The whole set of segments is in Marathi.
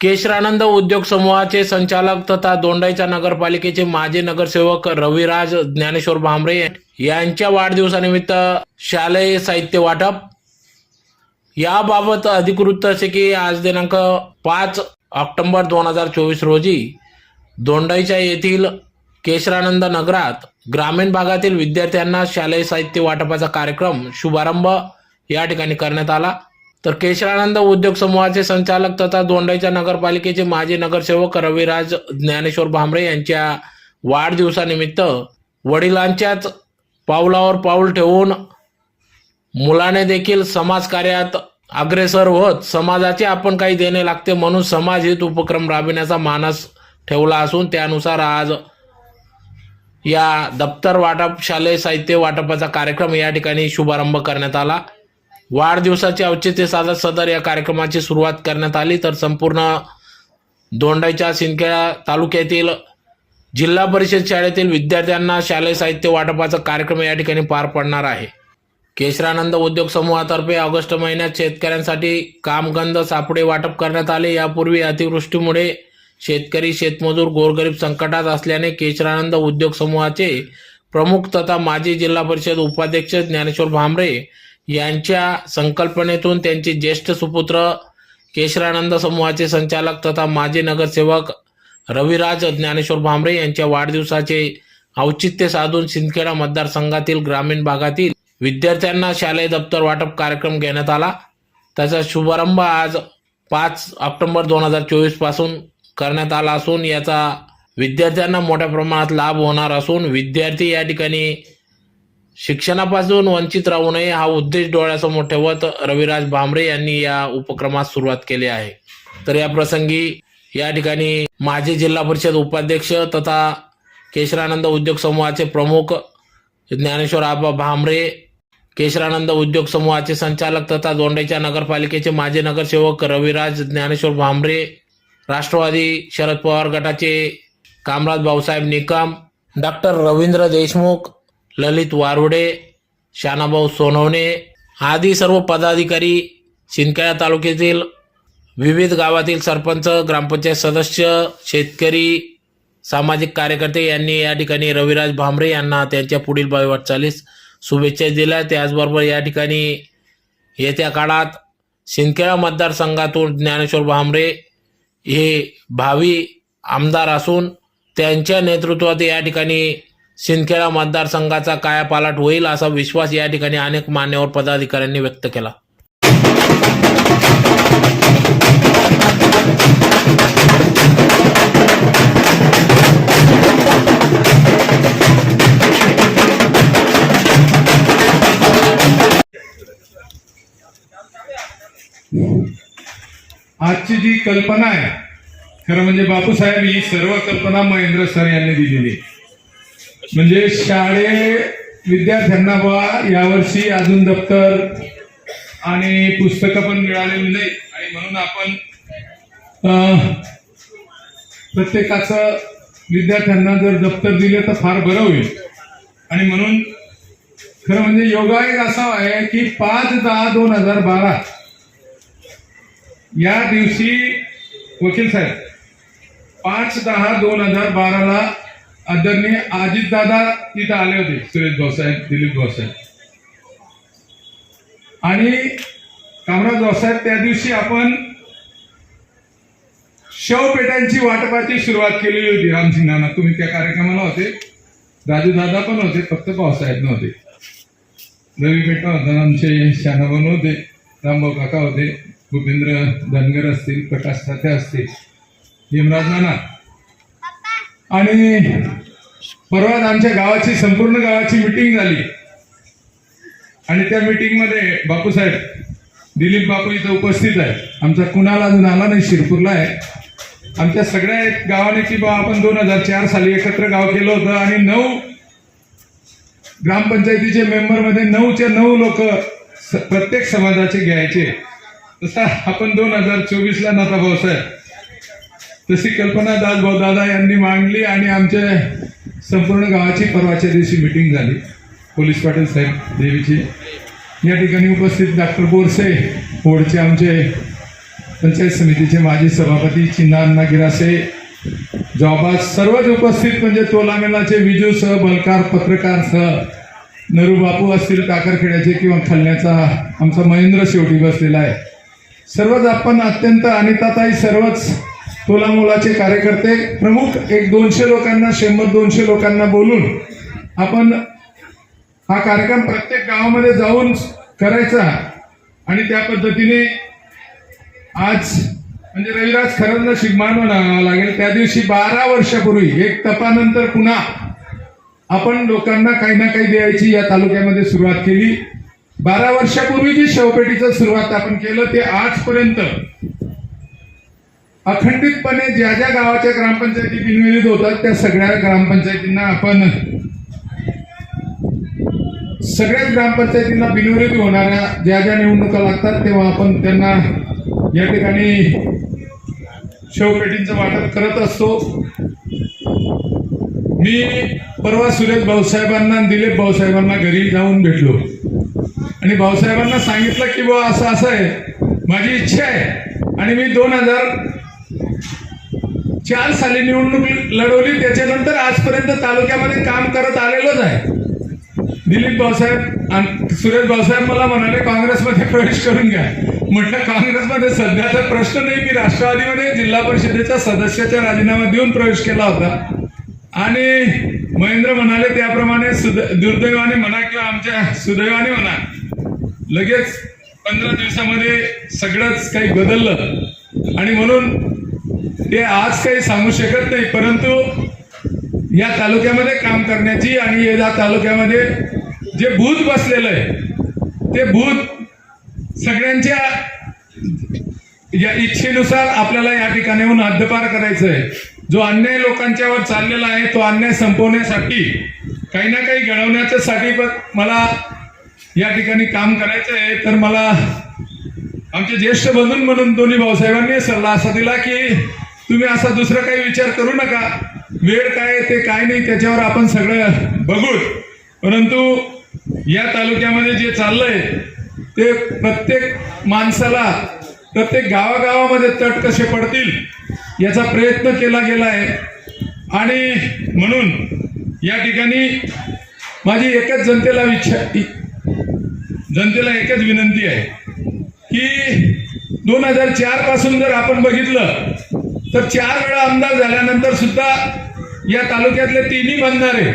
केशरानंद उद्योग समूहाचे संचालक तथा दोंडाईच्या नगरपालिकेचे माजी नगरसेवक रविराज ज्ञानेश्वर भांबरे यांच्या वाढदिवसानिमित्त शालेय साहित्य वाटप. याबाबत अधिकृत असे की आज दिनांक पाच ऑक्टोबर दोन हजार चोवीस रोजी दोंडाईच्या येथील केशरानंद नगरात ग्रामीण भागातील विद्यार्थ्यांना शालेय साहित्य वाटपाचा कार्यक्रम शुभारंभ या ठिकाणी करण्यात आला. तर केशरानंद उद्योग समूहाचे संचालक तथा दोंडाईच्या नगरपालिकेचे माजी नगरसेवक रविराज ज्ञानेश्वर भांबरे यांच्या वाढदिवसानिमित्त वडिलांच्याच पावलावर पाऊल ठेवून मुलाने देखील समाजकार्यात अग्रेसर होत समाजाचे आपण काही देणे लागते म्हणून समाजहित उपक्रम राबविण्याचा मानस ठेवला असून त्यानुसार आज या दप्तर वाटप शालेय साहित्य वाटपाचा कार्यक्रम या ठिकाणी शुभारंभ करण्यात आला. वाढदिवसाचे औचित्य साधत सदर या कार्यक्रमाची सुरुवात करण्यात आली. तर संपूर्ण दोंडाईच्या सिंदखेडा तालुक्यातील जिल्हा परिषद शाळेतील विद्यार्थ्यांना शालेय साहित्य वाटपाचा कार्यक्रम या ठिकाणी पार पडणार आहे. केशरानंद उद्योग समूहातर्फे ऑगस्ट महिन्यात शेतकऱ्यांसाठी कामगंध सापडे वाटप करण्यात आले. यापूर्वी अतिवृष्टीमुळे शेतकरी शेतमजूर गोरगरीब संकटात असल्याने केशरानंद उद्योग समूहाचे प्रमुख तथा माजी जिल्हा परिषद उपाध्यक्ष ज्ञानेश्वर भांबरे यांच्या संकल्पनेतून त्यांचे ज्येष्ठ सुपुत्र केशरानंद समूहाचे संचालक तथा माजी नगरसेवक रविराज ज्ञानेश्वर भांबरे यांच्या वाढदिवसाचे औचित्य साधून सिंदखेडा मतदारसंघातील ग्रामीण भागातील विद्यार्थ्यांना शालेय दप्तर वाटप कार्यक्रम घेण्यात आला. त्याचा शुभारंभ आज पाच ऑक्टोबर दोन हजार चोवीसपासून करण्यात आला असून याचा विद्यार्थ्यांना मोठ्या प्रमाणात लाभ होणार असून विद्यार्थी या ठिकाणी शिक्षणापासून वंचित राहू नये हा उद्देश डोळ्यासमोर ठेवत रविराज भांबरे यांनी या उपक्रमास सुरुवात केली आहे. तर या प्रसंगी या ठिकाणी माजी जिल्हा परिषद उपाध्यक्ष तथा केशरानंद उद्योग समूहाचे प्रमुख ज्ञानेश्वर आबा भांबरे केशरानंद उद्योग समूहाचे संचालक तथा दोंडेच्या नगरपालिकेचे माजी नगरसेवक रविराज ज्ञानेश्वर भांबरे राष्ट्रवादी शरद पवार गटाचे कामराज भाऊसाहेब निकम डॉक्टर रवींद्र देशमुख ललित वारुडे शानाभाऊ सोनवणे आदी सर्व पदाधिकारी सिंदखेडा तालुक्यातील विविध गावातील सरपंच ग्रामपंचायत सदस्य शेतकरी सामाजिक कार्यकर्ते यांनी या ठिकाणी रविराज भांबरे यांना त्यांच्या पुढील भावी वाटचालीस शुभेच्छा दिल्या. त्याचबरोबर या ठिकाणी येत्या काळात सिंदखेडा मतदारसंघातून ज्ञानेश्वर भांबरे हे भावी आमदार असून त्यांच्या नेतृत्वात या ठिकाणी सिंदखेडा मतदारसंघाचा कायापालट होईल असा विश्वास या ठिकाणी अनेक मान्यवर पदाधिकाऱ्यांनी व्यक्त केला आजची जी कल्पना आहे खरं म्हणजे बापूसाहेब ही सर्व कल्पना महेंद्र सर यांनी दिलेली आहे. म्हणजे शाळे विद्यार्थ्यांना बा यावर्षी अजून दप्तर आणि पुस्तकं पण मिळालेली नाही. आणि म्हणून आपण प्रत्येकाचं विद्यार्थ्यांना जर दप्तर दिले तर फार बरं होईल. आणि म्हणून खरं म्हणजे योगा एक असा आहे की पाच दहा दोन हजार बारा या दिवशी वकील साहेब पाच दहा दोन हजार बाराला आदरणीय अजितदादा तिथं आले होते सुरेश भाऊसाहेब दिलीप भाऊसाहेब आणि कामराज भाऊसाहेब त्या दिवशी आपण शवपेट्यांची वाटपाची सुरुवात केलेली होती रामसिंग नाना तुम्ही त्या कार्यक्रमाला होते. राजू दादा पण होते फक्त भाऊसाहेब नव्हते. रवी पेटा होता आमचे शानाभाऊ होते रामभाऊ काका होते भूपेंद्र धनगर असतील प्रकाश साथे असतील हेमराज नाना. आणि परवाच आमच्या गावाची संपूर्ण गावाची मिटिंग झाली. आणि त्या मिटिंगमध्ये बापूसाहेब दिलीप बापू इथं उपस्थित आहे. आमचा कुणाला अजून आला नाही शिरपूरला आहे. आमच्या सगळ्या गावाने की बा आपण दोन हजार चार साली एकत्र गाव केलं होतं आणि नऊ ग्रामपंचायतीचे मेंबरमध्ये नऊच्या नऊ लोक प्रत्येक समाजाचे घ्यायचे. तसा आपण दोन हजार चोवीसला नाता भाऊसाहेब तशी कल्पना दासभाऊ दादा यांनी मांडली आणि आमच्या संपूर्ण गावाची परवाच्या दिवशी मिटिंग झाली. पोलीस पाटील साहेब देवीची. या ठिकाणी उपस्थित डॉक्टर बोरसे बोर्डचे आमचे पंचायत समितीचे माजी सभापती चिन्नाअण्णा गिरासे जॉबाज सर्वच उपस्थित म्हणजे तोलामेलाचे विजूसह बलकार पत्रकार सह बापू असतील काकरखेड्याचे किंवा खलण्याचा आमचा महेंद्र शेवटी बसलेला आहे. सर्वच आपण अत्यंत अनिताताई सर्वच तोलामोलाचे कार्यकर्ते प्रमुख एक दोनशे लोकांना शंभर दोनशे लोकांना बोलून आपण हा कार्यक्रम प्रत्येक गावामध्ये जाऊन करायचा आणि त्या पद्धतीने आज म्हणजे रविराज खरंच शिगमान म्हणावा लागेल त्या दिवशी बारा वर्षापूर्वी एक तपानंतर पुन्हा आपण लोकांना काही ना काही द्यायची या तालुक्यामध्ये सुरुवात केली. बारा वर्षापूर्वी जी शवपेटीचं सुरुवात आपण केलं ते आजपर्यंत अखंडितपणे ज्या ज्या गावाच्या ग्रामपंचायती बिनविलीत होतात त्या सगळ्या ग्रामपंचायतींना आपण सगळ्याच ग्रामपंचायतींना बिनविरोधी होणाऱ्या ज्या ज्या निवडणुका लागतात तेव्हा आपण त्यांना या ठिकाणी शवपेटींचं वाटप करत असतो. मी परवा सुरेश भाऊसाहेबांना आणि दिलीप भाऊसाहेबांना घरी जाऊन भेटलो. आणि भाऊसाहेबांना सांगितलं की बुवा असं असं आहे. माझी इच्छा आहे. आणि मी दोन हजार चार साली निवडणूक लढवली त्याच्यानंतर आजपर्यंत तालुक्यामध्ये काम करत आलेलोच आहे. दिलीप भाऊसाहेब आणि सुरेश भाऊसाहेब मला म्हणाले काँग्रेसमध्ये प्रवेश करून घ्या. म्हटलं काँग्रेसमध्ये सध्याचा प्रश्न नाही मी राष्ट्रवादीमध्ये जिल्हा परिषदेच्या सदस्याचा राजीनामा देऊन प्रवेश केला होता. आणि महेंद्र म्हणाले त्याप्रमाणे सुद दुर्दैवाने म्हणा किंवा आमच्या सुदैवाने म्हणा लगेच पंधरा दिवसामध्ये सगळंच काही बदललं. आणि म्हणून ते आज काही सांगू शकत नाही परंतु या तालुक्यामध्ये काम करण्याची आणि या तालुक्यामध्ये जे भूत बसलेलं आहे ते भूत सगळ्यांच्या या इच्छेनुसार आपल्याला या ठिकाणी येऊन हद्दपार करायचं आहे. जो अन्याय लोकांच्यावर चाललेला आहे तो अन्याय संपवण्यासाठी काही ना काही घडवण्याच्यासाठी पण मला या ठिकाणी काम करायचं आहे. तर मला आमचे ज्येष्ठ बंधून म्हणून दोन्ही भाऊसाहेबांनी सल्ला असा दिला की तुम्ही असा दुसरा काही विचार करू नका. वेळ काय ते काय नाही त्याच्यावर आपण सगळं बघू परंतु या तालुक्यामध्ये जे चाललंय ते प्रत्येक माणसाला प्रत्येक गावागावामध्ये तट कसे पडतील याचा प्रयत्न केला गेला आहे. आणि म्हणून या ठिकाणी माझी एकच जनतेला इच्छा जनतेला एकच विनंती आहे की दोन हजार चारपासून जर आपण बघितलं तर चार वेळा आमदार झाल्यानंतर सुद्धा या तालुक्यातले तिन्ही बंधारे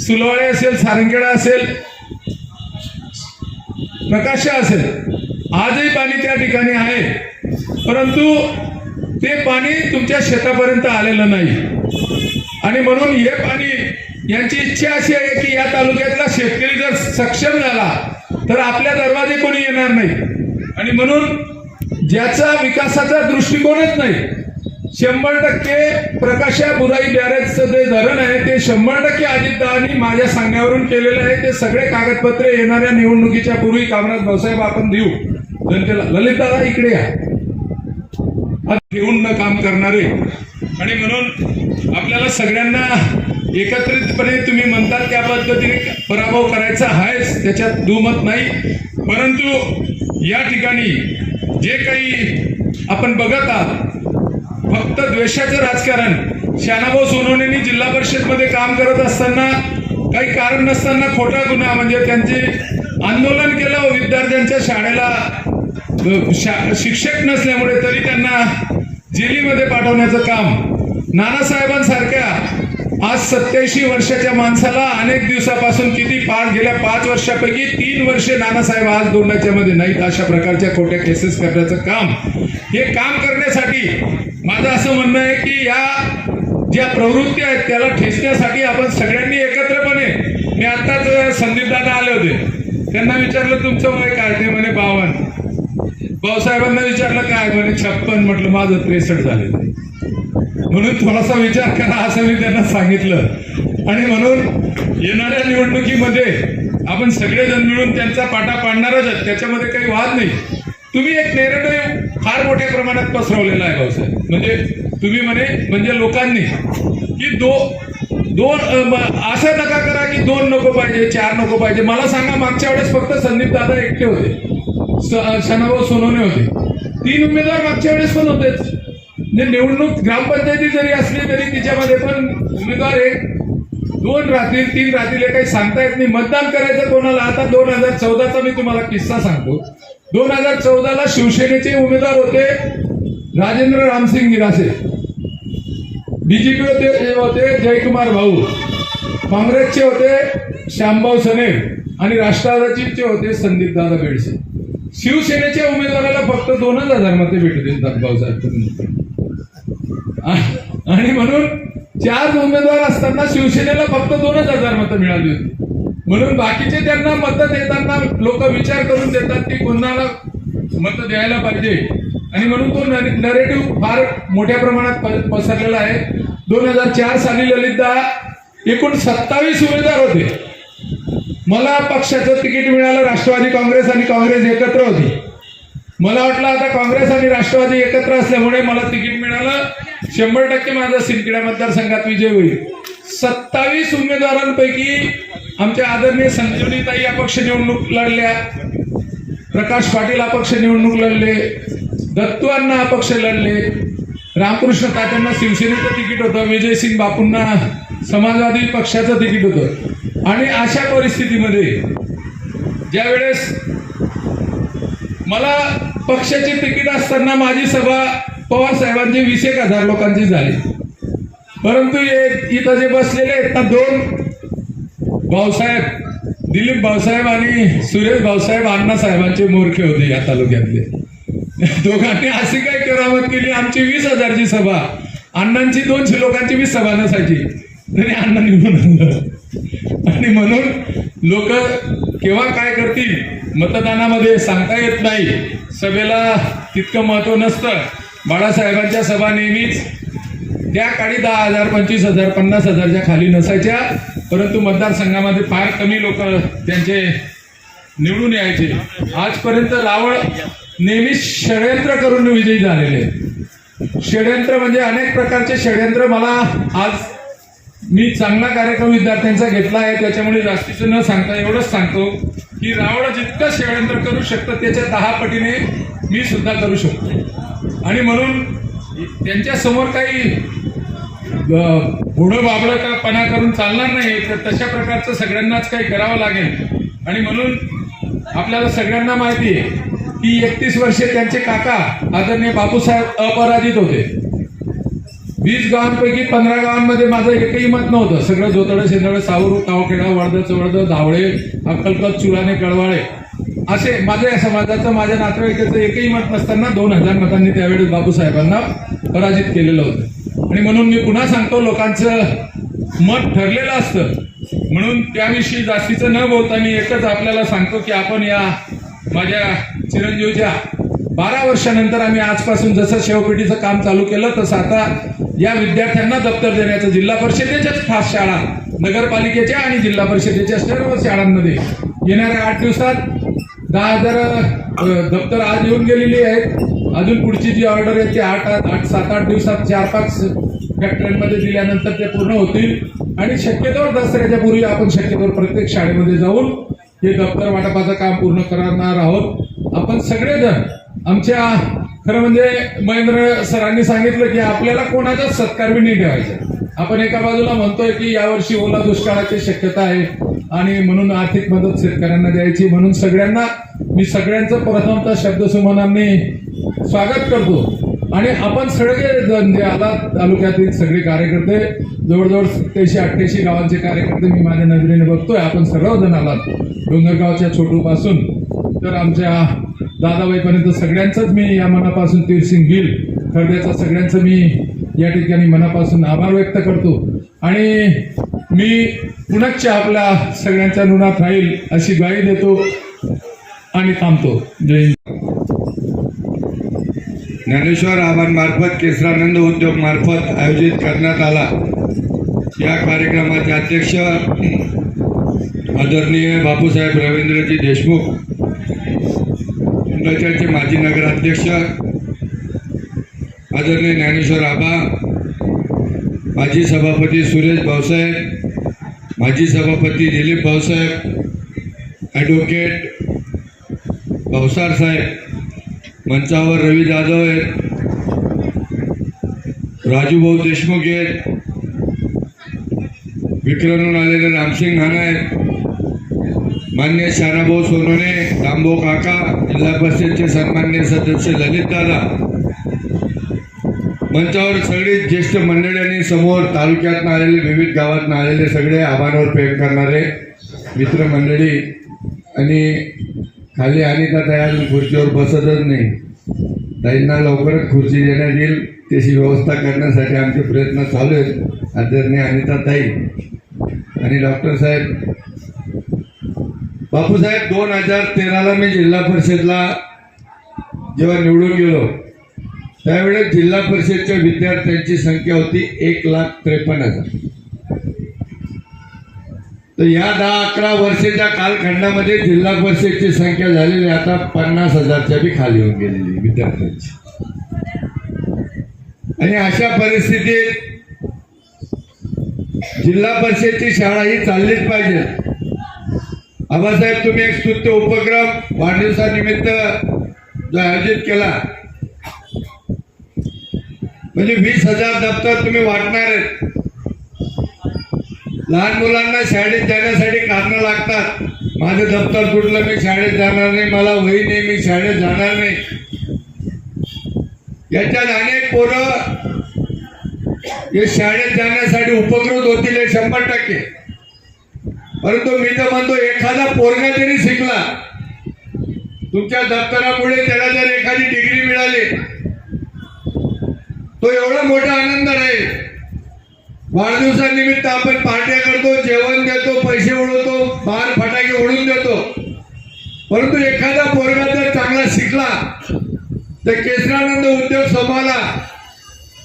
सुलवाळे असेल सारंगेडा असेल प्रकाश असेल आजही पाणी त्या ठिकाणी आहे. परंतु ते पाणी तुमच्या शेतापर्यंत आलेलं नाही. आणि म्हणून हे पाणी यांची इच्छा अशी आहे की या तालुक्यातला शेतकरी जर सक्षम झाला तर आपल्या दरवाजे कोणी येणार नाही. आणि म्हणून ज्याचा विकासाचा दृष्टिकोनच नाही शंभर टक्के प्रकाशा बुराई बॅरेजचं जे धरण आहे ते शंभर टक्के अजितदादांनी माझ्या सांगण्यावरून केलेलं आहे. ते सगळे कागदपत्रे येणाऱ्या निवडणुकीच्या पूर्वी कामराज भाऊसाहेब आपण देऊ. जनतेला ललित दादा इकडे या. घेऊन न काम करणारे. आणि म्हणून आपल्याला सगळ्यांना एकत्रितपणे तुम्ही म्हणतात त्या पद्धतीने पराभव करायचा आहेच त्याच्यात दुमत नाही. परंतु या ठिकाणी जे काही आपण बघत आहात फक्त द्वेषाचं राजकारण. शानाभाऊ सोनवणेंनी जिल्हा परिषदमध्ये काम करत असताना काही कारण नसताना खोटा गुन्हा म्हणजे त्यांचे आंदोलन केलं विद्यार्थ्यांच्या शाळेला शा- शिक्षक नसल्यामुळे तरी त्यांना जेलीमध्ये पाठवण्याचं काम. नानासाहेबांसारख्या आज सत्याऐंशी वर्षाच्या माणसाला अनेक दिवसापासून किती पाच गेल्या पाच वर्षापैकी तीन वर्षे नानासाहेब आज दोंडाच्यामध्ये नाहीत. अशा प्रकारच्या खोट्या केसेस करण्याचं काम. हे काम करण्यासाठी माझं असं म्हणणं आहे की या ज्या प्रवृत्ती आहेत त्याला ठेचण्यासाठी आपण सगळ्यांनी एकत्रपणे मी आताच संदीपदादा आले होते. त्यांना विचारलं तुमचं वय काय? ते म्हणे बावन भाऊसाहेबांना विचारलं काय? म्हणे छप्पन. म्हटलं माझं त्रेसष्ट झाले. म्हणून थोडासा विचार करा असं मी त्यांना सांगितलं. आणि म्हणून येणाऱ्या निवडणुकीमध्ये आपण सगळेजण मिळून त्यांचा पाटा पाडणारच आहेत. त्याच्यामध्ये काही वाद नाही. तुम्ही एक नेरेटिव्ह फार मोठ्या प्रमाणात पसरवलेला आहे भाऊसाहेब म्हणजे तुम्ही म्हणे म्हणजे लोकांनी की दो दोन असं नका करा की दोन नको पाहिजे चार नको पाहिजे. मला सांगा मागच्या वेळेस फक्त संदीप दादा एकटे होते. स- सोनवणे होते. तीन उमेदवार मागच्या वेळेस पण होतेच म्हणजे निवडणूक ग्रामपंचायती जरी असली तरी तिच्यामध्ये पण उमेदवार एक दोन राहतील तीन राहतील हे काही सांगता येत नाही. मतदान करायचं कोणाला? आता दोन हजार चौदाचा मी तुम्हाला किस्सा सांगतो. दोन हजार चौदाला शिवसेनेचे उमेदवार होते राजेंद्र रामसिंग निरासे बीजेपी होते होते जयकुमार भाऊ. काँग्रेसचे होते श्यामभाऊ सने आणि राष्ट्रवादीचे होते संदीप दादा बेडसे. शिवसेनेच्या उमेदवाराला फक्त दोनच हजार मते भेटतील भाऊसाहेब साहेब. आणि म्हणून चार उमेदवार असताना शिवसेनेला फक्त दोनच हजार मतं मिळाली होती. म्हणून बाकीचे त्यांना मत देताना लोक विचार करून देतात की कोणाला मत द्यायला पाहिजे. आणि म्हणून तो नरेटिव्ह फार मोठ्या प्रमाणात पसरलेला आहे. दोन हजार चार साली ललितदा एकूण सत्तावीस उमेदवार होते. मला पक्षाचं तिकीट मिळालं राष्ट्रवादी काँग्रेस आणि काँग्रेस एकत्र होती. मला वाटलं आता काँग्रेस आणि राष्ट्रवादी एकत्र असल्यामुळे मला तिकीट मिळालं. शंभर टक्के माझा सिंदखेडा मतदारसंघात विजय होईल. सत्तावीस उमेदवारांपैकी आमच्या आदरणीय संजीवनीताई अपक्ष निवडणूक लढल्या प्रकाश पाटील अपक्ष निवडणूक लढले दत्तू अण्णा अपक्ष लढले रामकृष्ण तात्यांना शिवसेनेचं तिकीट होतं विजयसिंग बापूंना समाजवादी पक्षाचं तिकीट होतं. आणि अशा परिस्थितीमध्ये ज्यावेळेस मला पक्षाची तिकीट असताना माझी सभा पवार साहेबांची वीस एक हजार लोकांची झाली. परंतु इथं जे बसलेले आहेत ना दोन भाऊसाहेब दिलीप भाऊसाहेब आणि सुरेश भाऊसाहेब अण्णा साहेबांचे मोरखे होते या तालुक्यातले. दोघांनी अशी काय करामत केली आमची वीस हजारची सभा अण्णांची दोनशे लोकांची वीस सभा नसायची. तरी अण्णा निघून आणि म्हणून लोक केव्हा काय करतील मतदानामध्ये सांगता येत नाही. सभेला तितकं महत्त्व नसतं. बाळासाहेबांच्या सभा नेहमीच त्या काळी दहा हजार पंचवीस हजार पन्नास हजारच्या खाली नसायच्या परंतु मतदारसंघामध्ये फार कमी लोक त्यांचे निवडून यायचे. आजपर्यंत रावळ नेहमीच षडयंत्र करून विजयी झालेले षडयंत्र म्हणजे अनेक प्रकारचे षडयंत्र मला आज मी चांगला कार्यक्रम विद्यार्थ्यांचा घेतला आहे त्याच्यामुळे जास्तीचं न सांगता एवढंच सांगतो की रावळ जितकं षडयंत्र करू शकतं त्याच्या दहा पटीने मी सुद्धा करू शकतो. आणि म्हणून त्यांच्यासमोर काही पुढं बाबडं का पणा करून चालणार नाही तर तशा प्रकारचं सगळ्यांनाच काही करावं लागेल. आणि म्हणून आपल्याला सगळ्यांना माहिती आहे की एकतीस वर्षे त्यांचे काका आदरणीय बापूसाहेब अपराजित होते. वीस गावांपैकी पंधरा गावांमध्ये माझं एकही मत नव्हतं. सगळं जोतडं शेंदळं सावरू कावखेडा वर्ध चवर्ध धावळे अक्कलकत चुलाने कळवाळे असे माझ्या या समाजाचं माझ्या नातेवाईकाचं एकही मत नसताना दोन हजार मतांनी त्यावेळेस बापूसाहेबांना पराजित केलेलं होतं. आणि म्हणून मी पुन्हा सांगतो लोकांचं मत ठरलेलं असतं. म्हणून त्याविषयी जास्तीचं न बोलता मी एकच आपल्याला सांगतो की आपण या माझ्या चिरंजीवच्या बारा वर्षानंतर आम्ही आजपासून जसं शेवपेटीचं काम चालू केलं तसं आता या विद्यार्थ्यांना दप्तर देण्याचं जिल्हा परिषदेच्याच खास शाळा नगरपालिकेच्या आणि जिल्हा परिषदेच्या सर्व शाळांमध्ये येणाऱ्या आठ दिवसात दहा हजार दप्तर आज येऊन गेलेली आहेत. अजून पुढची जी ऑर्डर आहे ती आठ आठ आठ सात आठ दिवसात चार पाच फॅक्टरीमध्ये दिल्यानंतर ते पूर्ण होतील. आणि शक्यतोवर दसऱ्याच्या पूर्वी आपण शक्यतोवर प्रत्येक शाळेमध्ये जाऊन हे दप्तर वाटपाचं काम पूर्ण करणार आहोत. आपण सगळेजण आमच्या खरं म्हणजे महेंद्र सरांनी सांगितलं की आपल्याला कोणाचाच सत्कार बी नाही ठेवायचा. आपण एका बाजूला म्हणतोय की यावर्षी ओला दुष्काळाची शक्यता आहे आणि म्हणून आर्थिक मदत शेतकऱ्यांना द्यायची. म्हणून सगळ्यांना मी सगळ्यांचं प्रथमतः शब्दसुमनांनी स्वागत करतो. आणि आपण सगळे जण जे आला तालुक्यातील सगळे कार्यकर्ते जवळजवळ सत्याऐंशी अठ्ठ्याऐंशी गावांचे कार्यकर्ते मी माझ्या नजरेने बघतोय. आपण सर्वजण आलात. डोंगरगावच्या छोटूपासून. तर आमच्या दादाबाईपर्यंत सगळ्यांचंच मी या मनापासून तीरसिंग गिल खर्ड्याचा सगळ्यांचं मी या ठिकाणी मनापासून आभार व्यक्त करतो. आणि मी पुनश्च आपल्या सगळ्यांच्या ऋणात राहील अशी ग्वाही देतो आणि थांबतो. जय ज्ञानेश्वर आव्हानमार्फत केसरानंद उद्योग मार्फत आयोजित करण्यात आला. या कार्यक्रमाचे अध्यक्ष आदरणीय बापूसाहेब रवींद्रजी देशमुख मंडळाचे माजी नगराध्यक्ष आदरणीय ज्ञानेश्वर आबा माजी सभापती सुरेश भाऊसाहेब माजी सभापती दिलीप भाऊसाहेब ॲडव्होकेट भाऊसार साहेब मंचावर रवी जाधव आहेत. राजूभाऊ देशमुख आहेत. विक्रमून आलेले रामसिंग हाना आहेत. मान्य शानाभाऊ सोनोने रामभाऊ काका जिल्हा परिषदचे सन्मान्य सदस्य ललित दादा. मंचावर सगळी ज्येष्ठ मंडळी आणि समोर तालुक्यातनं आलेले विविध गावातनं आलेले सगळे आव्हानावर प्रेम करणारे मित्रमंडळी आणि खाली अनिता तयार? खुर्चीवर बसतच नाही. ताईंना लवकरच खुर्ची देण्यात येईल. त्याची व्यवस्था करण्यासाठी आमचे प्रयत्न चालू आहेत. आदरणीय अनिता ताई आणि डॉक्टर साहेब. बापूसाहेब दोन हजार तेराला मी जिल्हा परिषदला जेव्हा निवडून गेलो त्यावेळेस जिल्हा परिषदच्या विद्यार्थ्यांची संख्या होती एक लाख त्रेपन्न हजार. तर या दहा अकरा वर्षाच्या कालखंडामध्ये जिल्हा परिषदची संख्या झालेली आता पन्नास हजारच्या बी खाली होऊन गेलेली विद्यार्थ्यांची. आणि अशा परिस्थितीत जिल्हा परिषदची शाळा ही चाललीच पाहिजे. आबासाहेब तुम्ही एक स्तुत्य उपक्रम वाढदिवसानिमित्त जो आयोजित केला. म्हणजे वीस हजार दप्तर तुम्ही वाटणार आहेत. लहान मुलांना शाळेत जाण्यासाठी कारणं लागतात. माझं दप्तर फुटलं मी शाळेत जाणार नाही. मला वही नाही मी शाळेत जाणार नाही. याच्यात अनेक पोरं हे शाळेत जाण्यासाठी उपकृत होतील हे शंभर टक्के. परंतु मी तर म्हणतो एखादा पोरगा जरी शिकला तुमच्या दप्तरामुळे त्याला जर एखादी डिग्री मिळाली तो एवढा मोठा आनंद राहील. वाढदिवसानिमित्त आपण पार्ट्या करतो जेवण देतो पैसे उडवतो बाहेर फटाके उडून देतो. परंतु एखादा पोरगा जर चांगला शिकला तर केसरानंद उद्योग समाला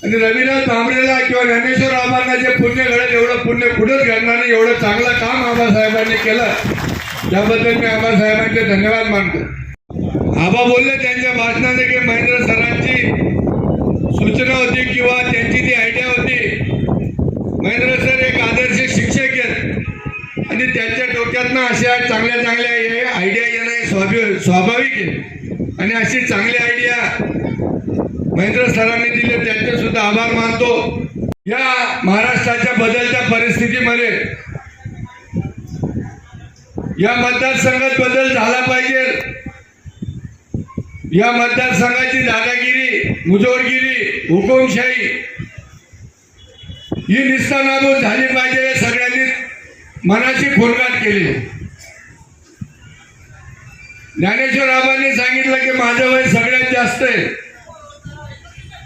आणि रविनाथ भांबरेला किंवा ज्ञानेश्वर आबांना जे पुण्य घडेल एवढं पुण्य कुठंच घडणार नाही एवढं चांगलं काम आबासाहेबांनी केलं. त्याबद्दल मी आबासाहेबांचे धन्यवाद मानतो. आबा बोलले त्यांच्या भाषणाने की महेंद्र सरांची सूचना होती किंवा त्यांची ती आयडिया होती. महेंद्र सर एक आदर्श शिक्षक आहेत. आणि त्यांच्या डोक्यातनं अशा चांगल्या चांगल्या आयडिया येणं स्वाभाविक स्वाभाविक आहे. आणि अशी चांगली आयडिया महेंद्र सरांनी दिले त्यांचे सुद्धा आभार मानतो. या महाराष्ट्राच्या बदलत्या परिस्थितीमध्ये या मतदारसंघात बदल झाला पाहिजे. या मतदारसंघाची दादागिरी मुजोरगिरी हुकुमशाही ही निस्तानाबूत झाली पाहिजे सगळ्यांनी मनाची खोलगाट केली. ज्ञानेश्वर आबांनी सांगितलं की माझं वय सगळ्यात जास्त आहे.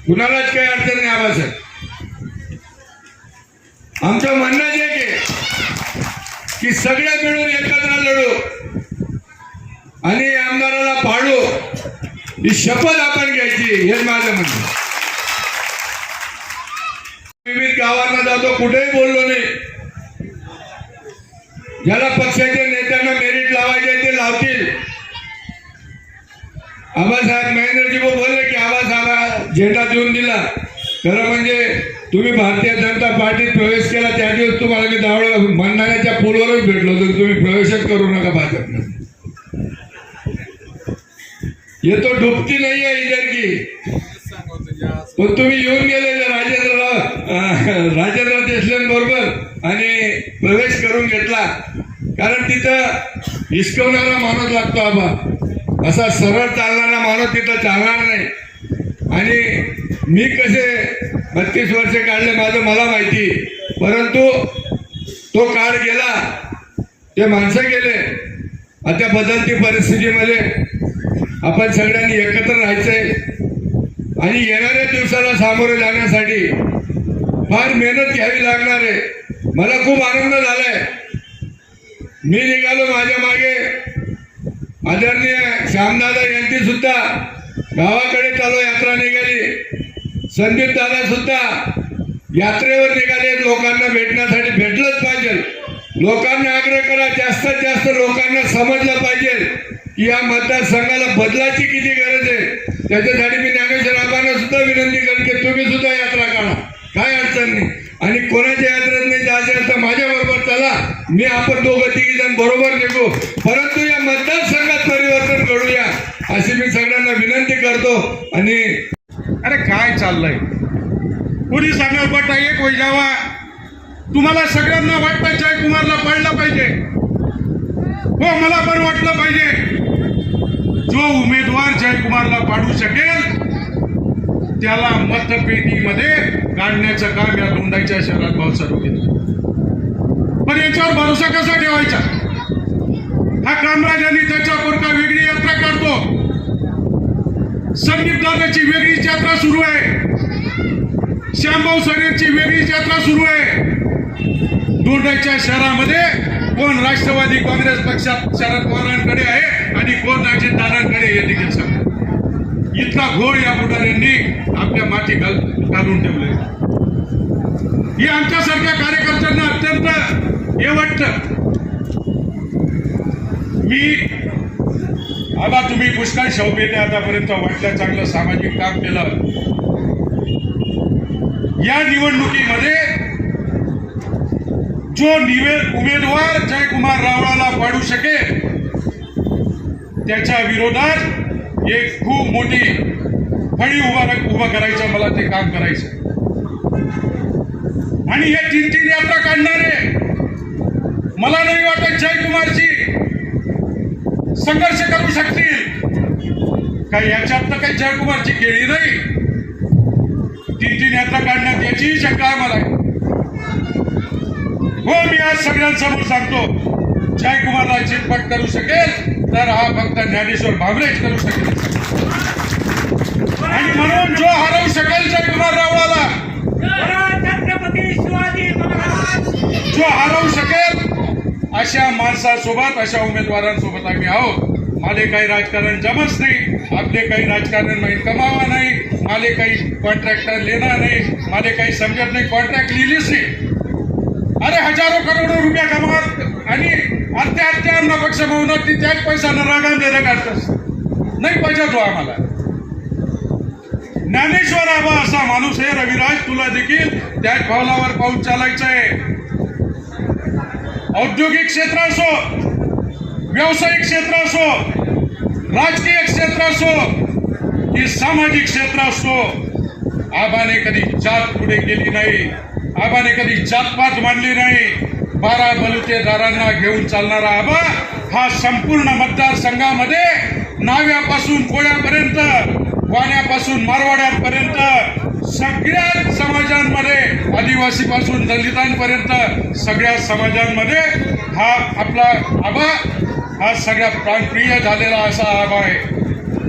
कुणालाच काही अडचण नाही आबासाहेब. आमचं म्हणणं जे की की सगळे मिळून एकत्र लढू आणि आमदाराला पाडू ही शपथ आपण घ्यायची हेच माझं म्हणणं विविध गावांना जातो कुठेही बोललो नाही. ज्याला पक्षाच्या नेत्यांना मेरिट लावायचे ते लावतील. आबासाहेब महेंद्रजी बोलले की आबासाहेब झेंडा देऊन दिला. खरं म्हणजे तुम्ही भारतीय जनता पार्टीत प्रवेश केला त्या दिवस तुम्हाला मी दावळ मंडाण्याच्या पूलवरच भेटलो होतो. तुम्ही प्रवेशच करू नका भाजपमध्ये ये तो डुबती नाही आहे इधर की पण तुम्ही येऊन गेलेले राजेंद्रराव. राजेंद्र देशलेन बरोबर आणि प्रवेश करून घेतला. कारण तिथं हिसकवणारा माणूस लागतो आबा असा सरळ चालणारा माणूस तिथं चालणार नाही. आणि मी कसे बत्तीस वर्ष काढले माझं मला माहिती. परंतु तो काळ गेला. ते माणसं गेले. आता बदलती परिस्थितीमध्ये आपण सगळ्यांनी एकत्र राहायचंय. आणि येणाऱ्या दिवसाला सामोरे जाण्यासाठी फार मेहनत घ्यावी लागणार आहे. मला खूप आनंद झालाय. मी निघालो माझ्या मागे. आदरणीय श्यामदादा यांची सुद्धा गावाकडे चालू यात्रा निघाली. संदीप दादा सुद्धा यात्रेवर निघाले. लोकांना भेटण्यासाठी भेटलंच पाहिजे. लोकांना आग्रह करा. जास्तीत जास्त लोकांना समजलं पाहिजे की या मतदारसंघाला बदलाची किती गरज आहे. त्याच्यासाठी मी आबांना सुद्धा विनंती करेन की तुम्ही सुद्धा यात्रा काढा. काय अडचण नाही. आणि कोणाच्या यात्रेत नाही जायचं असेल तर माझ्या बरोबर चला. मी आपण दोघं तिघी जण बरोबर निघू. परंतु या मतदारसंघात परिवर्तन करूया अशी मी सगळ्यांना विनंती करतो. आणि अरे काय चाललंय? कोणी सांगा बटा एक होई जावा. तुम्हाला सगळ्यांना वाटतं जयकुमारला पाळलं पाहिजे. हो मला पण वाटलं पाहिजे. जो उमेदवार जयकुमारला पाडू शकेल त्याला मतपेटीमध्ये काढण्याचं काम या दोंडाईच्या शहरात भाऊसाहेब केलं. पण याच्यावर भरोसा कसा ठेवायचा? हा कामराजांनी त्याच्यावर का वेगळी यात्रा काढतो. संदीप दादाची वेगळीच यात्रा सुरू आहे. श्यामभाऊ सरेची वेगळीच यात्रा सुरू आहे. दोंडाईच्या शहरामध्ये कोण राष्ट्रवादी काँग्रेस पक्षात शरद पवारांकडे आहे आणि कोण अजितदादांकडे हे देखील सांगतो. इतका घोळ या पुढाऱ्यांनी आपल्या माती घाल घालून ठेवले हे आमच्यासारख्या कार्यकर्त्यांना अत्यंत हे वाटतं. मी आता तुम्ही पुष्कळ शौकेने आतापर्यंत. वाटलं चांगलं सामाजिक काम केलं. या निवडणुकीमध्ये जो निवे उमेदवार जयकुमार रावळाला पाडू शकेल त्याच्या विरोधात एक खूप मोठी फळी उभा उभा करायचं मला ते काम करायचं. आणि हे तीन तीन यात्रा काढणारे मला नाही वाटत जयकुमारजी संघर्ष करू शकतील. काही याच्यात तर काही जयकुमारची केळी नाही. तीन तीन यात्रा काढण्यात याचीही शंका आहे मला. हो मी आज सगळ्यांसमोर सांगतो. जयकुमारला चिटपट करू शकेल तर हा फक्त ज्ञानेश्वर भामरेच करू शकेल. आणि म्हणून जो हरवू शकेल जयकुमार रावळाला छत्रपती शिवाजी जो हरवू शकेल अशा माणसासोबत अशा उमेदवारांसोबत आम्ही आहोत. माले काही राजकारण जमच नाही आपले काही राजकारण नाही कमावा नाही माले काही कॉन्ट्रॅक्टर लेणार नाही माले काही समजत नाही कॉन्ट्रॅक्ट लिहिलीच नाही. अरे हजारो करोडो रुपया कमावत आणि अर्ध्या अर्ध्यांना पक्ष बहुमत ती त्याच पैशानं रागान देणं काढतस नाही पाहिजे तो आम्हाला. ज्ञानेश्वर आबा असा माणूस आहे रविराज तुला देखील त्याच पावलावर पाऊल चालायचं आहे औद्योगिक क्षेत्र असो व्यावसायिक क्षेत्र असो राजकीय क्षेत्र असो की सामाजिक क्षेत्र असो आबाने कधी जात पुढे केली नाही आबाने कधी जातपात मांडली नाही बारा बलुतेदारांना घेऊन चालणारा आबा हा संपूर्ण मतदारसंघामध्ये नाव्यापासून कोळ्यापर्यंत वाण्यापासून मारवाड्यांपर्यंत सगळ्या समाजांमध्ये आदिवासीपासून दलितांपर्यंत सगळ्या समाजांमध्ये हा आपला आबा हा सगळ्या प्राणप्रिय झालेला असा आबा आहे.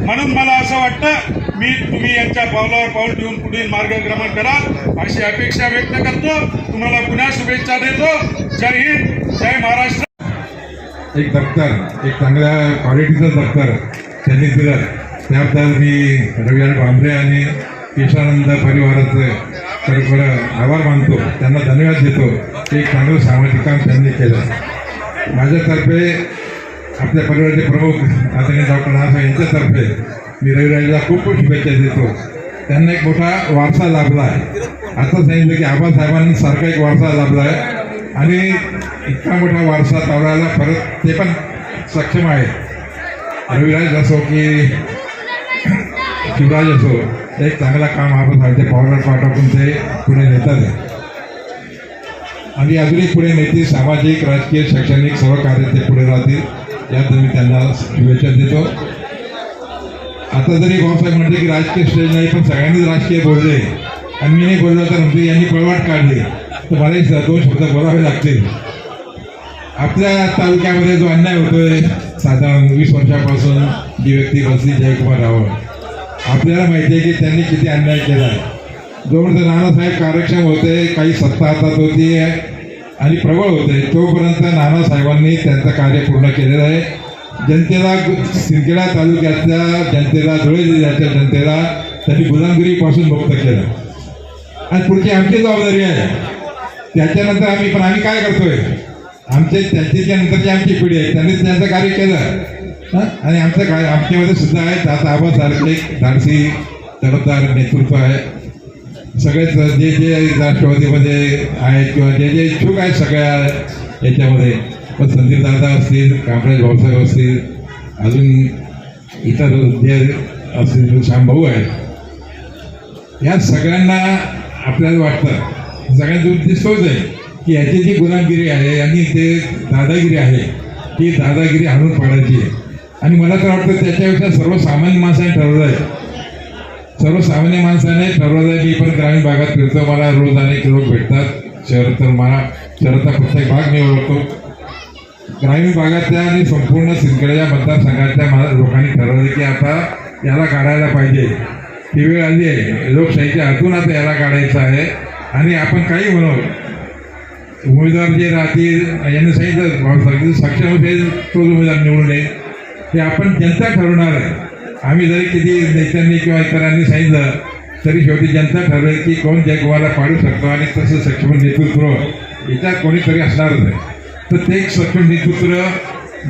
म्हणून मला असं वाटतं मी तुम्ही यांच्या पावलावर पाऊल ठेवून पुढील मार्गक्रमण कराल अशी अपेक्षा व्यक्त करतो. तुम्हाला पुन्हा शुभेच्छा देतो. जय हिंद जय महाराष्ट्र. एक दप्तर एक चांगल्या क्वालिटीचं दप्तर त्यांनी दिलं. त्याबद्दल मी रविराज भांबरे आणि केशानंद परिवाराचं खरोखर आभार मानतो. त्यांना धन्यवाद देतो. एक चांगलं सामाजिक काम त्यांनी केलं. माझ्यातर्फे आपल्या परिवाराचे प्रमुख आदरणीय डॉक्टर नाथ यांच्यातर्फे मी रविराजला खूप खूप शुभेच्छा देतो. त्यांना एक मोठा वारसा लाभला आहे. आता सांगितलं की आबासाहेबांसारखा एक वारसा लाभला आहे. आणि इतका मोठा वारसा तावडायला परत ते पण सक्षम आहे. रविराज असो की शिवराज असो एक चांगला काम आबासाहेब ते पॉवर पाठवून ते पुढे नेतात. आणि अजूनही पुढे नेते सामाजिक राजकीय शैक्षणिक सर्व कार्य ते पुढे राहतील. यात मी त्यांना शुभेच्छा देतो. आता जरी भाऊसाहेब म्हणते की राजकीय स्टेज नाही पण सगळ्यांनीच राजकीय बोलले. आणि मी नाही बोललो तर म्हणते यांनी पळवाट काढली. तर मलाही दोन शब्द बोलावे लागतील. आपल्या तालुक्यामध्ये जो अन्याय होतोय साधारण वीस वर्षापासून जी व्यक्ती बसली जयकुमार रावळ. आपल्याला माहिती आहे की त्यांनी किती अन्याय केला आहे जोपर्यंत नानासाहेब कार्यक्षम होते काही सत्ता हातात होती आणि प्रबळ होते तोपर्यंत नानासाहेबांनी त्यांचं कार्य पूर्ण केलेलं आहे. जनतेला सिंदखेडा तालुक्यातल्या जनतेला धुळे जिल्ह्याच्या जनतेला त्यांनी गुलामगिरीपासून मुक्त केलं. आणि पुढची आमची जबाबदारी आहे. त्याच्यानंतर आम्ही पण आम्ही काय करतोय? आमचे त्यांच्या नंतरची आमची पिढी आहे. त्यांनीच त्यांचं कार्य केलं. आणि आमचं काय आमच्यामध्ये सुद्धा आहे. त्यात आबासारखे एक धाडसी तडफदार नेतृत्व आहे. सगळेच जे जे राष्ट्रवादीमध्ये आहेत किंवा जे जे इच्छुक आहेत सगळ्या याच्यामध्ये. पण संदीप दादा असतील कामराज भाऊसाहेब असतील अजून इतर जे असतील श्यामभाऊ आहेत. या सगळ्यांना आपल्याला वाटतं सगळ्यांचा उद्देश तोच आहे की याची जी गुलामगिरी आहे आणि ते दादागिरी आहे ती दादागिरी हाणून पाडायची आहे. आणि मला तर वाटतं त्याच्यापेक्षा सर्वसामान्य माणसाने ठरवलं आहे. सर्वसामान्य माणसाने ठरवलं आहे मी पण ग्रामीण भागात फिरतो मला रोज अनेक लोक भेटतात. शहर तर मला शहराचा प्रत्येक भाग मी ओळखतो. ग्रामीण भागातल्या आणि संपूर्ण सिंदखेडच्या मतदारसंघातल्या मा- लोकांनी ठरवलं की आता याला काढायला पाहिजे. ती वेळ आली आहे. लोकशाहीच्या हातून आता याला काढायचं आहे. आणि आपण काही म्हणू उमेदवार जे राहतील यांनी सांगितलं भाऊ सक्षम असेल उमेदवार निवडून येईल. ते आपण जनता ठरवणार आहे. आम्ही जरी किती नेत्यांनी किंवा इतरांनी सांगितलं तरी शेवटी जनता ठरवेल की कोण जगवाला पाडू शकतो आणि तसं सक्षम नेतृत्व याच्यात कोणीतरी असणारच आहे. तर ते एक सक्षम नेतृत्व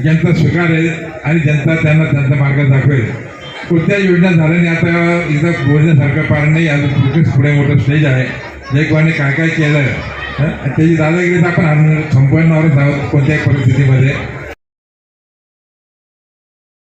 जनता स्वीकारेल आणि जनता त्यांना त्यांचा मार्ग दाखवेल. कोणत्या योजना झाल्याने आता इथं बोलण्यासारखं पार नाही आज पुढे मोठं स्टेज आहे. जयकवाने काय काय केलं त्याची दादागिरीचा आपण आणून संपवणारच आहोत कोणत्याही परिस्थितीमध्ये.